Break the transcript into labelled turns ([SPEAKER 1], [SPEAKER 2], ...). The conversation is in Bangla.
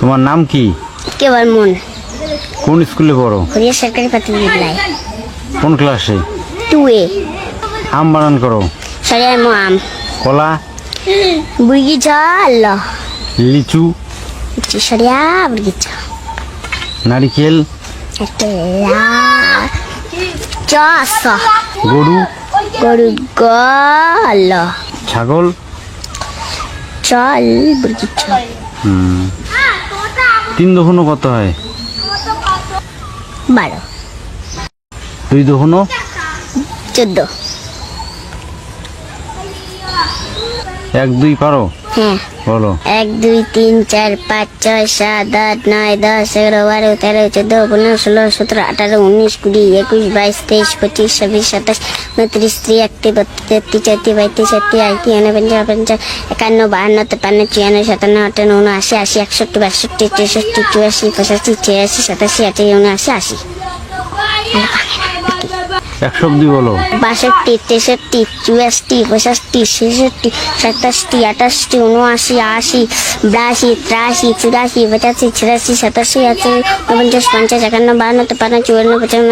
[SPEAKER 1] তোমার নাম কি কেবল মন কোন স্কুলে পড়ো
[SPEAKER 2] হরিয়া সরকারি প্রাথমিক বিদ্যালয় কোন ক্লাসে টু এ
[SPEAKER 1] আম বানান করো
[SPEAKER 2] সরিয়া আম কলা বুগি জল লিচু সরিয়া বুড়ি নারিকেল চস গরু গরু গল ছাগল চল বুগি চল হুম
[SPEAKER 1] তিন দোকানো কত হয় বারো দুই দোকানো চোদ্দ এক দুই পারো হ্যাঁ বলো
[SPEAKER 2] এক দুই তিন চার পাঁচ ছয় সাত আট নয় দশ এগারো বারো তেরো চোদ্দ পনেরো ষোলো সতেরো আঠারো উনিশ কুড়ি একুশ বাইশ তেইশ পঁচিশ ছাব্বিশ সাতাশ উনত্রিশ ত্রিয়াত্তি বত্রিশ চৌত্রিশ বাইত্রিশ ছত্রিশ আটটি উনপঞ্চাশ পঞ্চাশ একান্ন বাহান্ন তেপান্ন চুয়ান্ন সাতান্ন আটান্ন উনআশি আশি একষট্টি বাষট্টি তেষট্টি চুরাশি পঁচাশি ছিয়াশি সাতাশি আটাশি উনআশি আশি
[SPEAKER 1] এক শব্দ বলো
[SPEAKER 2] বাষট্টি তেষট্টি চুয়াশটি পঁয়ষট্টি ছেষট্টি সাতাশটি আটাশটি উনআশি আশি বিরাশি তিরাশি চুরাশি পঁচাশি ছিয়াশি সাতাশি আশি উনপঞ্চাশ পঞ্চাশ একান্ন বাহান্ন তেপান্ন চুয়ান্ন পঁচান্ন